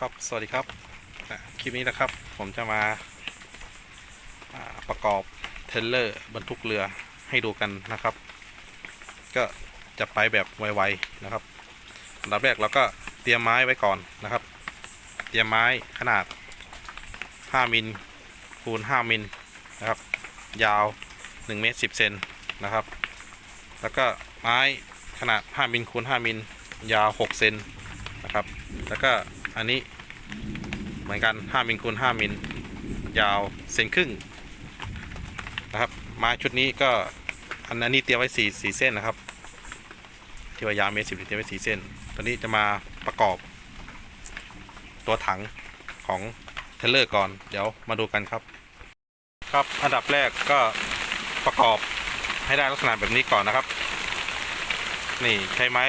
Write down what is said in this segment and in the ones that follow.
ครับ สวัสดีครับ คลิปนี้นะครับ ผมจะมาประกอบเทเลอร์บรรทุกเรือให้ดูกันนะครับ ก็จะไปแบบไวๆนะครับอันดับแรกเราก็เตรียมไม้ไว้ก่อนนะครับ เตรียมไม้ขนาด 5มิลคูณ5มิลนะครับ ยาว1เมตร10เซนนะครับ แล้วก็ไม้ขนาด 5มิลคูณ5มิลยาว 6 เซนนะครับ แล้วก็ อันนี้เหมือนกัน5มิลคูณ5มิลยาวเซนครึ่งนะครับไม้ชุดนี้ก็อันนี้เตรียมไว้4 4เส้นนะครับ ที่ว่ายาวเมตรสิบเตรียมไว้4เส้นตอนนี้จะมาประกอบ ตัวถังของเทเลอร์ก่อน เดี๋ยวมาดูกันครับ ครับอันดับแรกก็ประกอบให้ได้ลักษณะแบบนี้ก่อนนะครับ นี่ใช้ไม้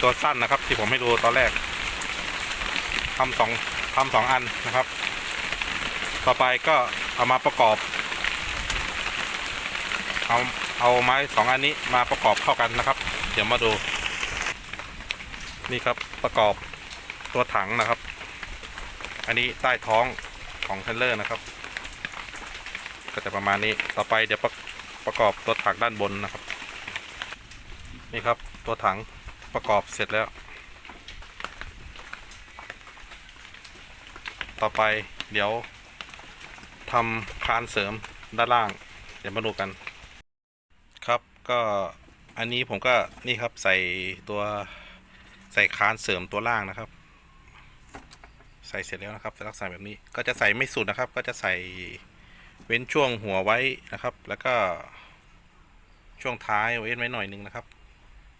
ตัวสั้นนะครับ ที่ผมให้ดูตอนแรก ทำสองทำสองอันนะครับ ต่อไปก็เอามาประกอบ เอาเอาไม้สองอันนี้มาประกอบเข้ากันนะครับ เดี๋ยวมาดู นี่ครับประกอบตัวถังนะครับ อันนี้ใต้ท้องของเทรลเลอร์นะครับ ก็จะประมาณนี้ต่อไปเดี๋ยวประประกอบตัวถังด้านบนนะครับ นี่ครับตัวถังประกอบเสร็จแล้ว ต่อไปเดี๋ยวทำคานเสริมด้านล่าง เดี๋ยวมาดูกัน ครับก็อันนี้ผมก็นี่ครับใส่ตัวใส่คานเสริมตัวล่างนะครับ ใส่เสร็จแล้วนะครับลักษณะแบบนี้ก็จะใส่ไม่สุดนะครับ ก็จะใส่เว้นช่วงหัวไว้นะครับ แล้วก็ช่วงท้ายเว้นไว้หน่อยนึงนะครับ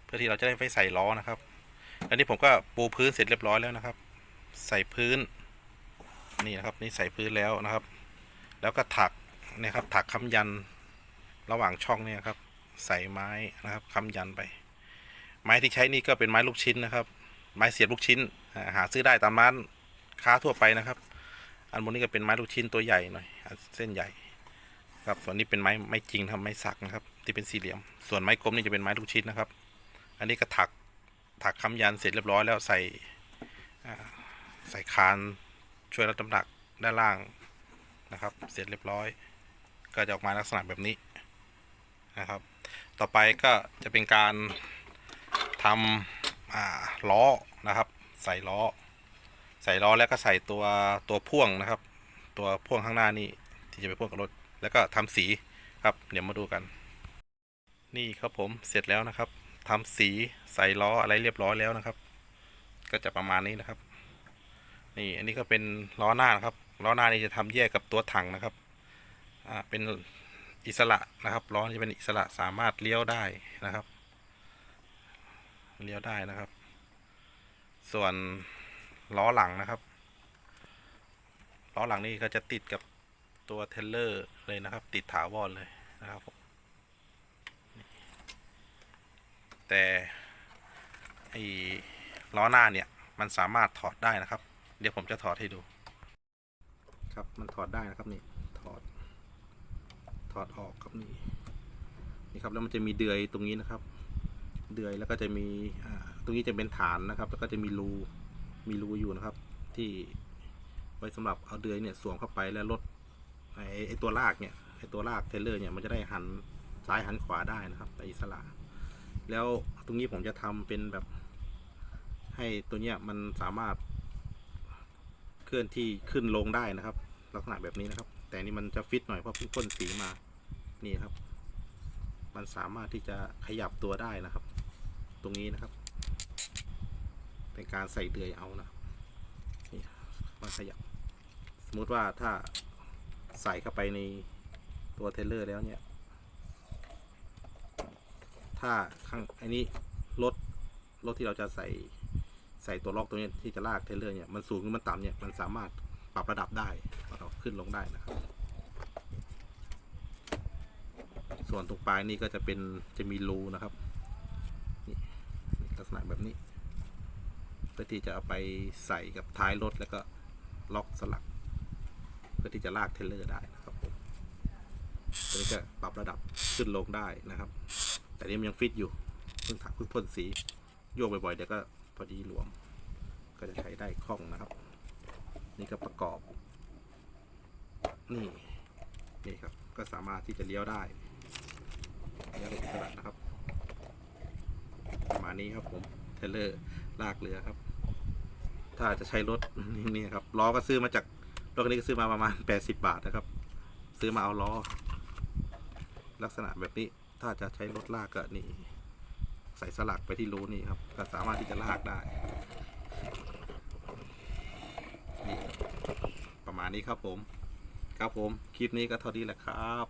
เพื่อที่เราจะได้ไปใส่ล้อนะครับ อันนี้ผมก็ปูพื้นเสร็จเรียบร้อยแล้วนะครับ ใส่พื้น นี่นะครับนี่ใส่พื้นแล้วนะครับ แล้วก็ถักนี่ยครับถักค้ำยันระหว่างช่องเนี่ยครับ ใส่ไม้นะครับค้ำยันไป ไม้ที่ใช้นี่ก็เป็นไม้ลูกชิ้นนะครับ ไม้เสียบลูกชิ้นหาซื้อได้ตามร้านค้าทั่วไปนะครับ อันบนนี้ก็เป็นไม้ลูกชิ้นตัวใหญ่หน่อยเส้นใหญ่ครับส่วนนี้เป็นไม้ไม้จริงทำไม้สักนะครับ ที่เป็นสี่เหลี่ยม ส่วนไม้กลมนี่จะเป็นไม้ลูกชิ้นนะครับ อันนี้ก็ถักถักค้ำยันเสร็จเรียบร้อยแล้วใส่ใส่คาน ช่วยรับน้ำหนักด้านล่างนะครับ เสร็จเรียบร้อย ก็จะออกมาลักษณะแบบนี้นะครับ ต่อไปก็จะเป็นการทำล้อนะครับ ใส่ล้อ ใส่ล้อแล้วก็ใส่ตัวตัวพ่วงนะครับ ตัวพ่วงข้างหน้านี่ที่จะไปพ่วงกับรถ แล้วก็ทำสีครับ เดี๋ยวมาดูกัน นี่ครับผมเสร็จแล้วนะครับทำสีใส่ล้ออะไรเรียบร้อยแล้วนะครับ ก็จะประมาณนี้นะครับ นี่อันนี้ก็เป็นล้อหน้านะครับล้อหน้านี่จะทำแยกกับตัวถังนะครับอ่าเป็นอิสระนะครับล้อจะเป็นอิสระสามารถเลี้ยวได้นะครับ เลี้ยวได้นะครับ ส่วนล้อหลังนะครับล้อหลังนี่ก็จะติดกับตัวเทเลอร์เลยนะครับ ติดถาวรเลยนะครับแต่ไอ้ล้อหน้าเนี่ยมันสามารถถอดได้นะครับ เดี๋ยวผมจะถอดให้ดู ครับมันถอดได้นะครับนี่ถอด ถอดออกครับนี่นี่ครับแล้วมันจะมีเดือยตรงนี้นะครับ เดือยแล้วก็จะมีอ่าตรงนี้จะเป็นฐานนะครับ แล้วก็จะมีรูมีรูอยู่นะครับ ที่ไว้สำหรับเอาเดือยเนี่ยสวมเข้าไปแล้วลดไอ้ไอตัวลากเนี่ยไอ้ตัวลากเทเลอร์เนี่ยมันจะได้หันซ้ายหันขวาได้นะครับไปอิสระแล้วตรงนี้ผมจะทำเป็นแบบให้ตัวเนี้ยมันสามารถ เคลื่อนที่ขึ้นลงได้นะครับ ลักษณะแบบนี้นะครับ แต่นี่มันจะฟิตหน่อยเพราะเพิ่งพ่นสีมานี่ครับ มันสามารถที่จะขยับตัวได้นะครับ ตรงนี้นะครับ เป็นการใส่เดือยเอานะนี่มันขยับ สมมุติว่าถ้าใส่เข้าไปในตัวเทเลอร์แล้วเนี่ย ถ้าข้างอันนี้รถรถที่เราจะใส่ ใส่ตัวล็อกตัวนี้ที่จะลากเทเลอร์เนี่ยมันสูงหรือมันต่ำเนี่ยมันสามารถปรับระดับได้ปรับขึ้นลงได้นะครับ ส่วนตรงปลายนี่ก็จะเป็นจะมีรูนะครับนี่ลักษณะแบบนี้เพื่อที่จะเอาไปใส่กับท้ายรถแล้วก็ล็อกสลัก เพื่อที่จะลากเทเลอร์ได้นะครับผมตัวนี้ก็ปรับระดับขึ้นลงได้นะครับ แต่นี่มันยังฟิตอยู่เพิ่งถักเพิ่งพ่นสีโยกบ่อยๆเดี๋ยวก็ พอดีหลวม ก็จะใช้ได้คล่องนะครับ นี่ก็ประกอบ นี่นี่ครับ ก็สามารถที่จะเลี้ยวได้เลี้ยวได้อิสระนะครับ ประมาณนี้ครับผมเทเลอร์ลากเรือครับ ถ้าจะใช้รถนี่ครับล้อก็ซื้อมาจากรถคันนี้ก็ซื้อมาประมาณ 80 บาทนะครับ ซื้อมาเอาล้อ ลักษณะแบบนี้ถ้าจะใช้รถลากก็นี่ ใส่สลักไปที่รูนี่ครับก็สามารถที่จะลากได้นี่ประมาณนี้ครับผม ครับผม คลิปนี้ก็เท่านี้แหละครับ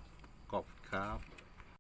ขอบคุณครับ